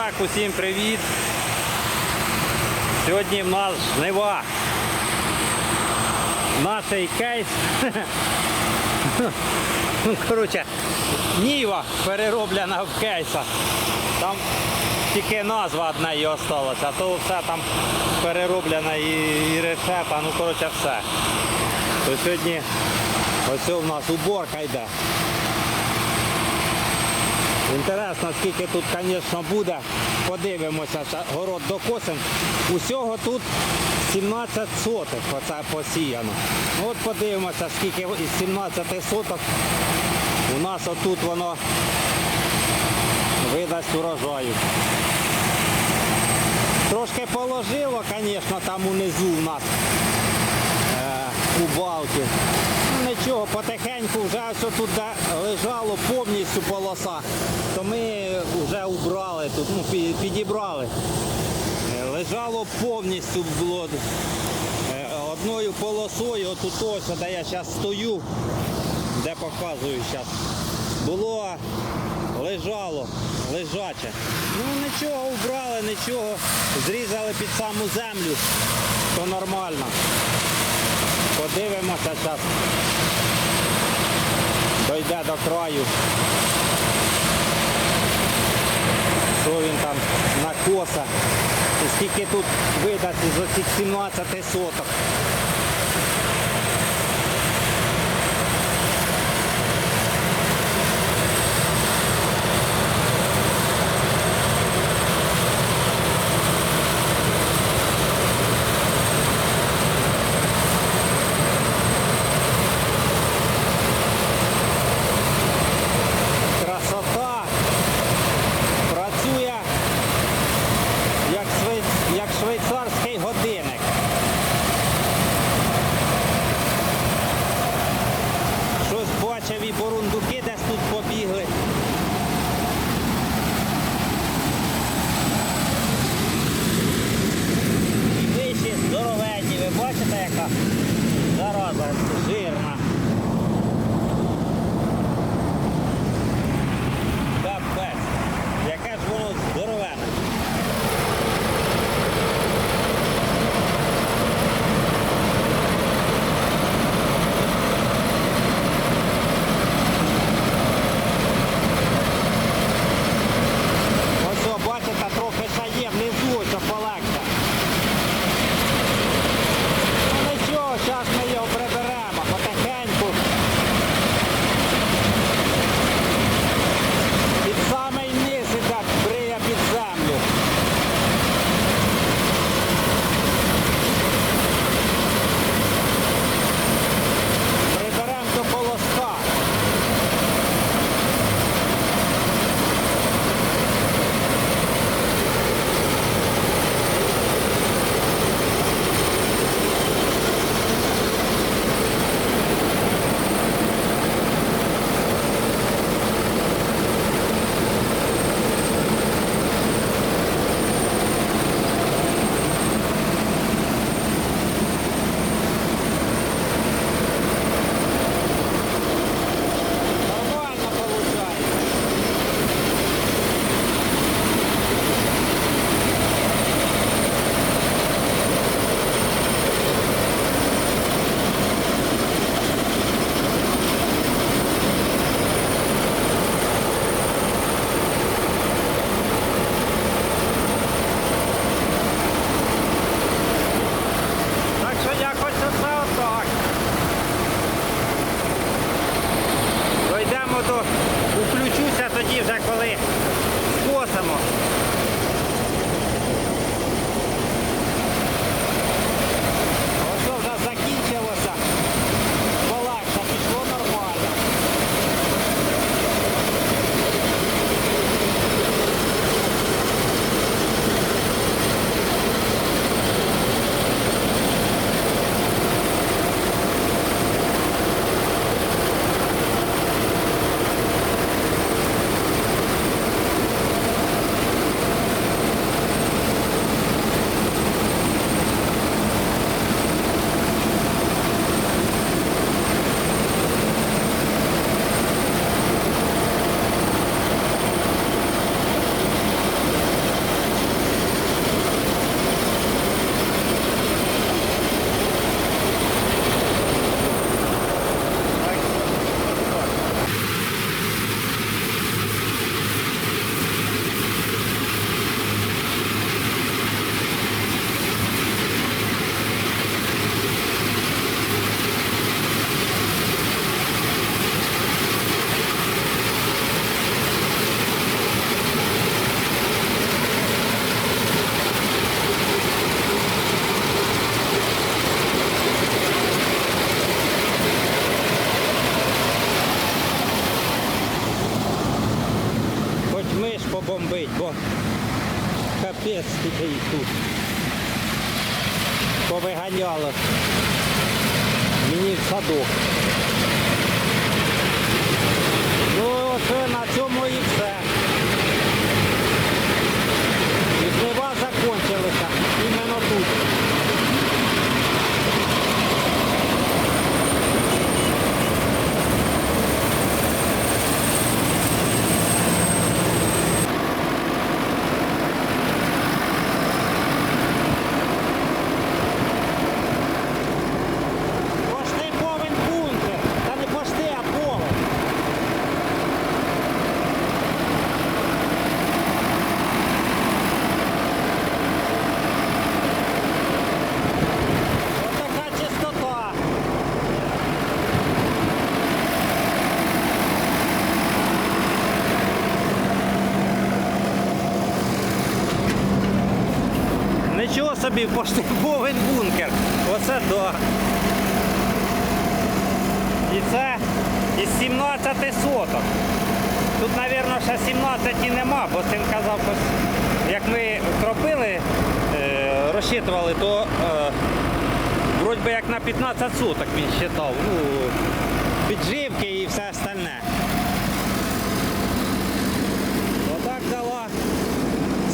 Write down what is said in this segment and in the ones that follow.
так, усім привіт. Сьогодні в нас жнива. Наш кейс. Ну, Коротше, ніва перероблена в кейсах. Там тільки назва одна і осталася, а то все там перероблено і, і решета, ну коротше все. То сьогодні ось у нас уборка йде. Інтересно, скільки тут, звісно, буде. Подивимося, город докосим. Усього тут 17 соток оце посіяно. От подивимося, скільки із 17 соток у нас отут воно видасть урожаю. Трошки положило, звісно, там унизу у нас балки. Нічого, потихеньку вже ось тут лежало повністю полоса, то ми вже убрали тут, ну, підібрали. Е, Лежало повністю було е, одною полосою, отут ось, де я зараз стою, де показую зараз. Було лежало, лежаче. Ну нічого убрали, нічого, зрізали під саму землю, то нормально. Подивимося зараз. Дойде до краю. Що він там накоса. І скільки тут видасть з оцих 17 соток. Красота. Працює як, швейцарський годинник. Мені в садок. Ну, оце на цьому і все. І жнива закончилися. Іменно тут. Пошти повен бункер. Та не пошти, а повен. Отака чистота. Нічого собі пошти бункер. Оце да. І це із 17 соток. Тут, мабуть, ще 17 і нема, бо син казав, як ми кропили, е, розчитували, то е, вроді би як на 15 соток він вважав. Ну, підживки і все остальне. Отак дала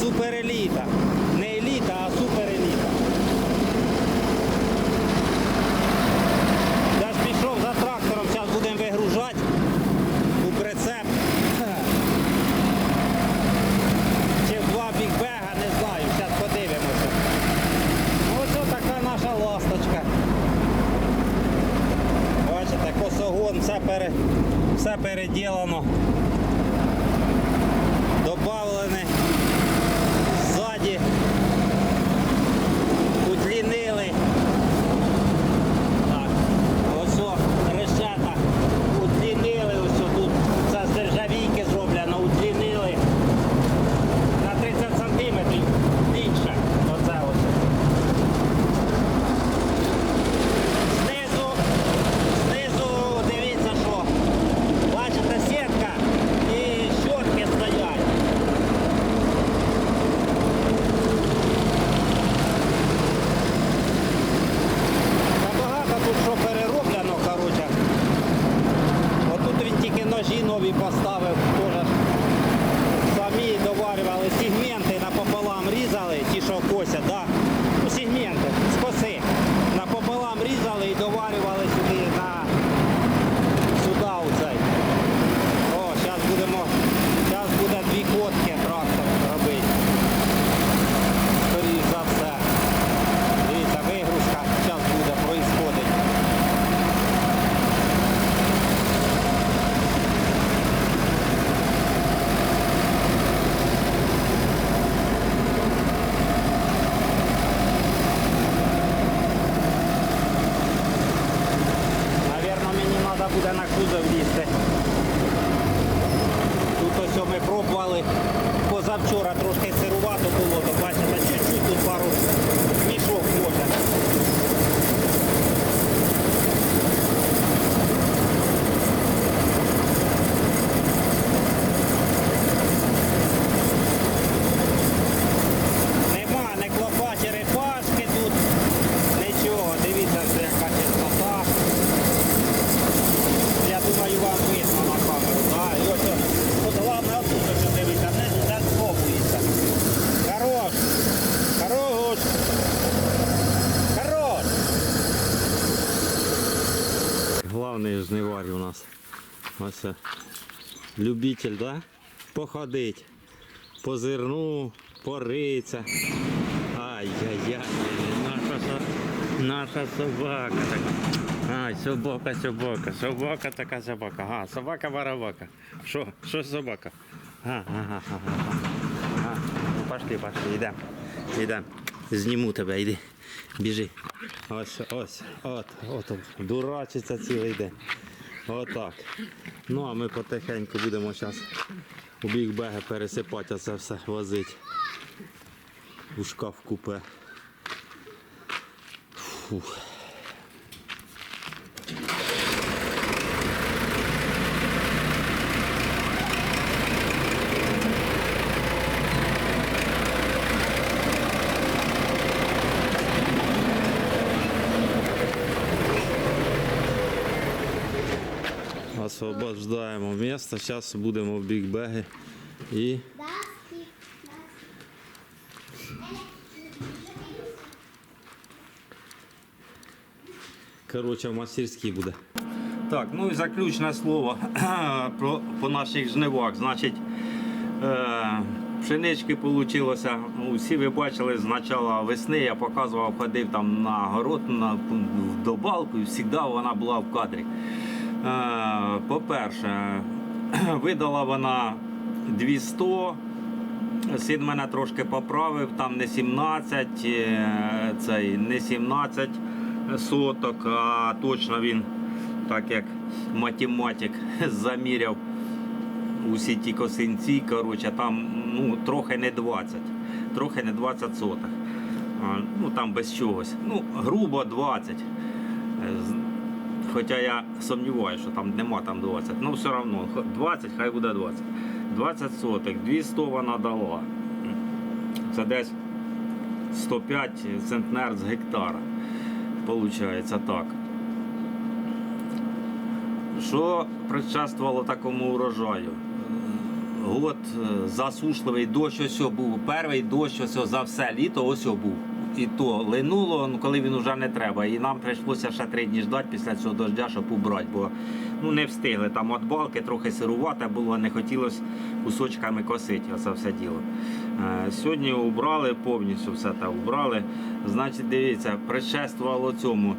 супереліта. Не еліта, а супереліта. Я ж пішов за трактором, зараз будемо вигружати у прицеп. Чи в два бікбега, не знаю, зараз подивимося. Ну, Ось така наша ласточка. Бачите, косогон, все, пере, все. Любитель, да? Походить. По зерну, пориться. Ай-яй-яй, наша, наша собака така. Ай, собака, собака, собака така собака. Ага, собака барабака. Що? Що собака? Ага, ага, ага. Ну, пошли, пошли, йдемо. Йдемо. Зніму тебе, йди. Біжи. Ось, ось, от, от, дурачиться цілий день. Отак. Ну а ми потихеньку будемо зараз у бігбеги пересипати це все возити у шкаф купе. Фух. Освобождаємо місце. Зараз будемо в бікбеги і коротше в мастерській буде. Так, ну і заключне слово про, по наших жнивах. Значить, е, пшенички вийшло. Ну, всі ви бачили з початку весни, я показував, ходив там на город, на, в добалку, і завжди вона була в кадрі. Е, по-перше, видала вона 200. Син мене трошки поправив, там не 17, е, цей, не 17 соток, а точно він, так як математик, заміряв усі ті косинці, коротше, там ну, трохи не 20, трохи не 20 соток. Ну там без чогось. Ну, грубо 20. Хоча я сумніваюся, що там нема там 20. Ну все одно, 20, хай буде 20. 20 соток, 200 вона дала. Це десь 105 центнер з гектара. Получається так. Що предшествувало такому урожаю? Год е, засушливий дощ ось був. Перший дощ ось за все літо ось був. І то линуло, ну коли він вже не треба. І нам прийшлося ще три дні ждати після цього дождя, щоб убрати, бо ну, не встигли. Там от балки трохи сирувате було, не хотілося кусочками косити оце все діло. Е, Сьогодні убрали повністю все це убрали. Значить, дивіться, предшествувало цьому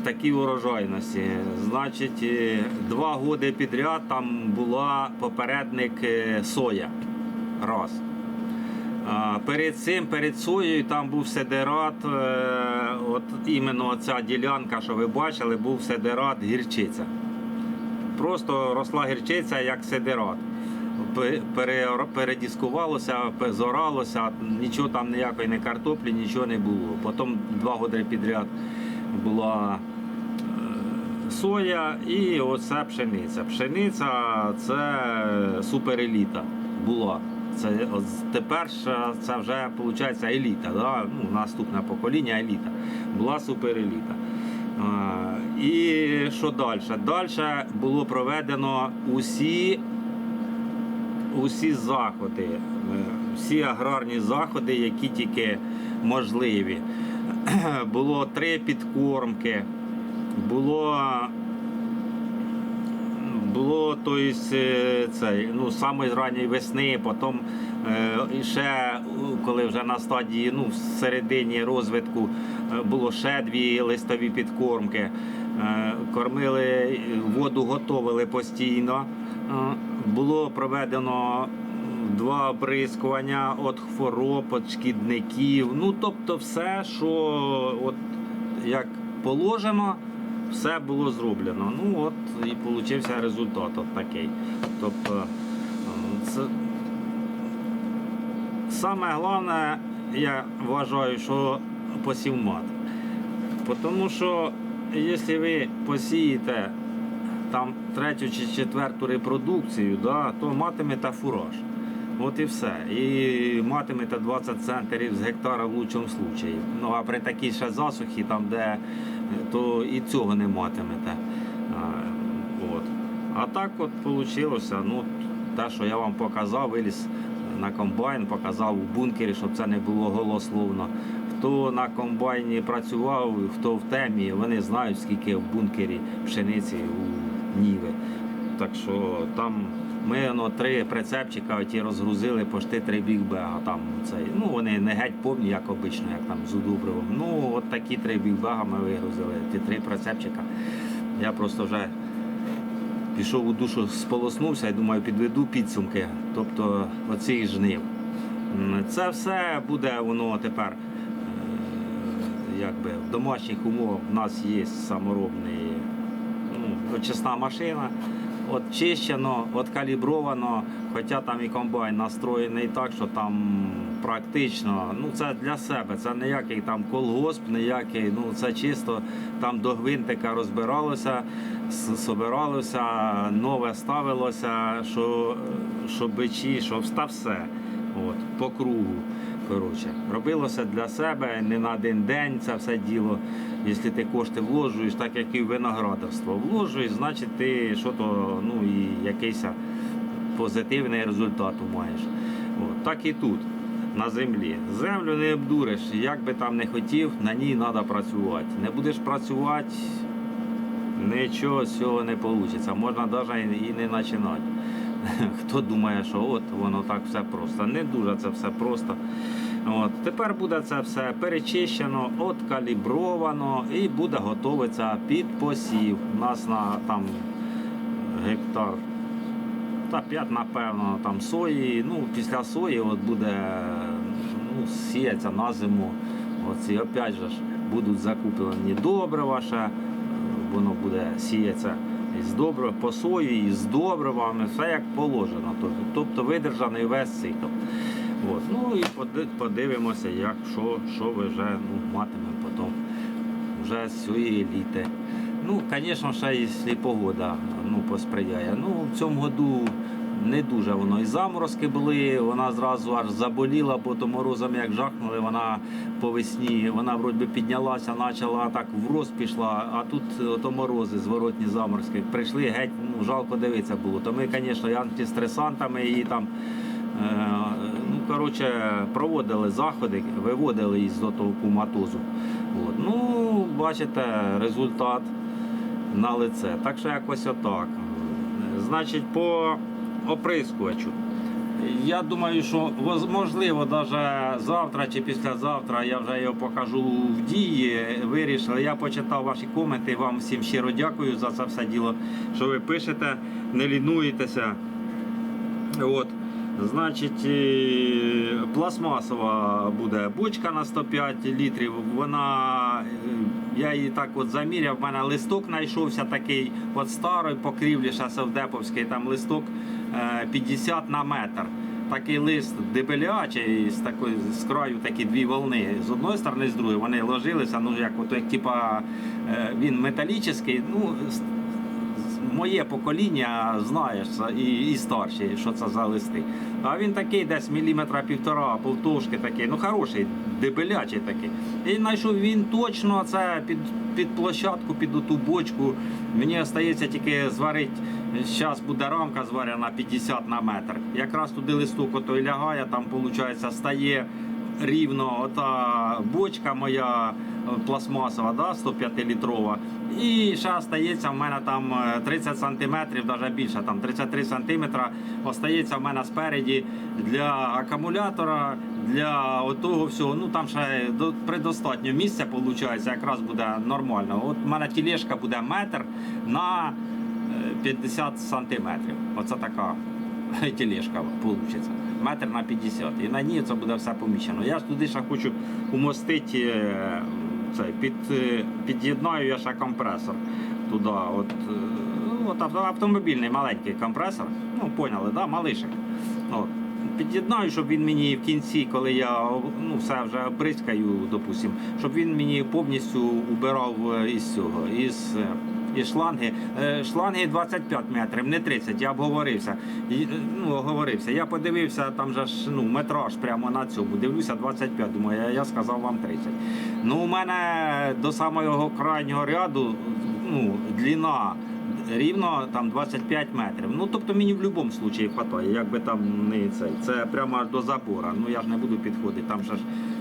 в такій урожайності. Значить, е, два роки підряд там була попередник е, соя. Раз. Перед цим, перед соєю, там був седерат, е, от іменно ця ділянка, що ви бачили, був седерат гірчиця. Просто росла гірчиця як седерат. Передіскувалося, пе- зоралося, нічого там ніякої не картоплі, нічого не було. Потім два роки підряд була е, соя і оце пшениця. Пшениця це супереліта була. Це от тепер це вже виходить еліта. Да? Ну, наступне покоління еліта. Була супереліта. І що далі? Далі було проведено усі, усі заходи, е, всі аграрні заходи, які тільки можливі. Було три підкормки, було було то есть, е, ну, з самої ранньої весни, потім е, ще коли вже на стадії ну, в середині розвитку е, було ще дві листові підкормки. Е, Кормили, воду готовили постійно. Е, Було проведено два оприскування від хвороб, від шкідників. Ну, тобто все, що от, як положено, все було зроблено. Ну от і получився результат от такий. Тобто це саме головне, я вважаю, що посівмат. Тому що якщо ви посієте там третю чи четверту репродукцію, да, то матимете фураж. От і все. І матимете 20 центнерів з гектара в лучшому случаї. Ну а при такій ще засухі, там де то і цього не матимете. От. а так от вийшло, ну, те, що я вам показав, виліз на комбайн, показав у бункері, щоб це не було голословно. Хто на комбайні працював, хто в темі, вони знають, скільки в бункері пшениці у Ніви. Так що там ми ну, три прицепчика ті розгрузили пошти три бігбега. Там цей. Ну вони не геть повні, як обично, як там з удобривом. Ну от такі три бігбега ми вигрузили. Ті три прицепчика. Я просто вже пішов у душу, сполоснувся і думаю, підведу підсумки, тобто оцих жнив. Це все буде воно тепер. е, Якби в домашніх умовах в нас є саморобний ну, очисна машина, от чищено, от хоча там і комбайн настроєний так, що там практично, ну це для себе, це ніякий там колгосп, ніякий, ну це чисто там до гвинтика розбиралося, собиралося, нове ставилося, що, що бичі, що все. От, по кругу. Коротше, робилося для себе не на один день це все діло. Якщо ти кошти вложуєш, так як і в виноградарство вложуєш, значить ти що то, ну і якийсь позитивний результат маєш. От, так і тут, на землі. Землю не обдуриш, як би там не хотів, на ній треба працювати. Не будеш працювати, нічого з цього не вийде. Можна навіть і не починати. Хто думає, що от воно так все просто. Не дуже це все просто. От. Тепер буде це все перечищено, откалібровано і буде готовитися під посів. У нас на там гектар та 5, напевно, там сої. Ну, після сої от буде ну, сіяться на зиму. Оці опять же ж будуть закуплені добрива ще, воно буде сіятися із добре по сої, з добривами, все як положено. Тобто- видержаний весь цикл. От. Ну і подивимося, як, що, що ви вже ну, матимемо потім вже з цієї літи. Ну, звісно, ще якщо погода ну, посприяє. Ну, в цьому году не дуже воно. І заморозки були, вона зразу аж заболіла, бо то морозом як жахнули, вона по весні, вона вроді піднялася, почала так в рост пішла, а тут то морози, зворотні заморозки. Прийшли геть, ну, жалко дивитися було. То ми, звісно, антистресантами її там. Е, Ну, коротше, проводили заходи, виводили із того куматозу. От. Ну, бачите, результат на лице. Так що якось отак. Значить, по оприскувачу. Я думаю, що можливо, навіть завтра чи післязавтра я вже його покажу в дії. Вирішили. Я почитав ваші коменти. Вам всім щиро дякую за це все діло, що ви пишете, не лінуєтеся. От. Значить, пластмасова буде бочка на 105 літрів. Вона, е, я її так от заміряв, в мене листок знайшовся такий от старий покрівлі Шасовдеповський, там листок е, 50 на метр. Такий лист дебелячий, з такої з краю такі дві волни. З одної сторони, з другої. Вони ложилися, ну як от як типа е, він металічний, ну моє покоління знаєш і, і старші, що це за листи. А він такий десь міліметра півтора, повтовшки такий, ну хороший, дебелячий такий. І знайшов він точно це під, під площадку, під ту бочку. Мені залишається тільки зварити. Зараз буде рамка зварена 50 на метр. Якраз туди листок ото й лягає, там виходить стає рівно ота бочка моя е, пластмасова, да, 105 літрова. І ще остається в мене там е, 30 сантиметрів, навіть більше, там 33 сантиметра остається в мене спереді для акумулятора, для отого всього. Ну там ще до- предостатньо місця виходить, якраз буде нормально. От в мене тілешка буде метр на е, 50 сантиметрів. Оце така тілешка вийде. Метр на 50. І на ній це буде все поміщено. Я ж туди ще хочу умостити е, цей, під, е, під'єднаю я ще компресор туди. От, е, ну, от автомобільний маленький компресор. Ну, поняли, да? малишик. От. Під'єднаю, щоб він мені в кінці, коли я ну, все вже обризкаю, допустим, щоб він мені повністю убирав е, із цього, із, із шланги. Е, Шланги 25 метрів, не 30, я обговорився. Е, Ну, оговорився. Я подивився, там же ж ну, метраж прямо на цьому. Дивлюся 25, думаю, я, сказав вам 30. Ну, у мене до самого крайнього ряду ну, длина рівно там 25 метрів. Ну тобто мені в будь-якому випадку хватає, як би там не цей. Це прямо аж до забора. Ну я ж не буду підходити. Там ж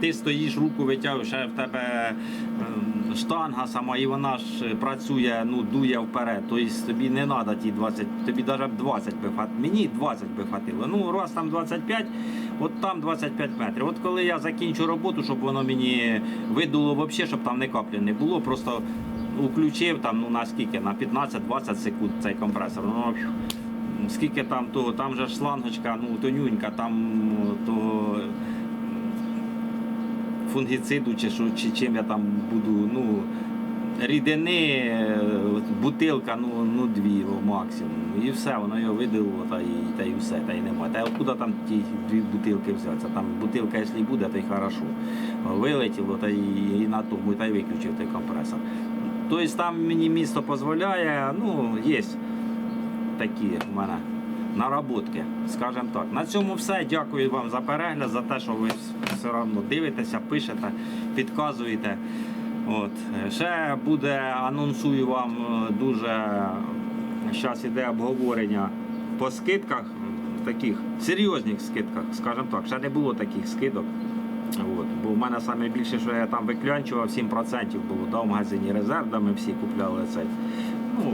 ти стоїш, руку витягуєш, ще в тебе ем, штанга сама, і вона ж працює, ну дує вперед. Тобто тобі не треба ті 20, тобі навіть 20 би хватило. Мені 20 би хватило. Ну раз там 25, от там 25 метрів. От коли я закінчу роботу, щоб воно мені видуло взагалі, щоб там не каплі не було, просто включив там, ну на скільки, на 15-20 секунд цей компресор. Ну, скільки там того, там же шлангочка, ну тонюнька, там того фунгіциду чи, що, чи чим я там буду, ну, рідини, е, бутилка, ну, ну дві максимум. І все, воно його видало, та і, та і все, та й немає. Та откуда там ті дві бутилки взятися? Там бутилка, якщо буде, то й хорошо. Вилетіло, та і, і на тому, та й виключив той компресор. Тобто там мені місто дозволяє, ну, є такі в мене наработки, скажімо так. На цьому все. Дякую вам за перегляд, за те, що ви все одно дивитеся, пишете, підказуєте. От. Ще буде, анонсую вам е, дуже зараз іде обговорення по скидках, таких серйозних скидках, скажімо так, ще не було таких скидок. От. Бо в мене саме більше, що я там виклянчував, 7% було да, в магазині резерв, де ми всі купляли цей. Ну,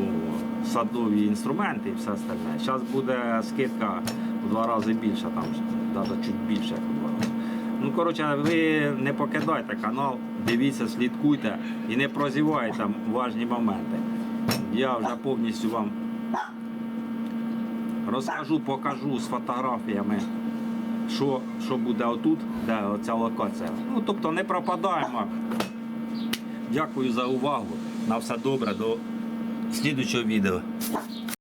садові інструменти і все остальне. Зараз буде скидка в два рази більша, там навіть чуть більше. як в два рази. Ну, коротше, ви не покидайте канал, дивіться, слідкуйте і не прозівайте важні моменти. Я вже повністю вам розкажу, покажу з фотографіями, що, що буде отут, де ця локація. Ну, тобто не пропадаємо. Дякую за увагу. На все добре. До слідучого відео.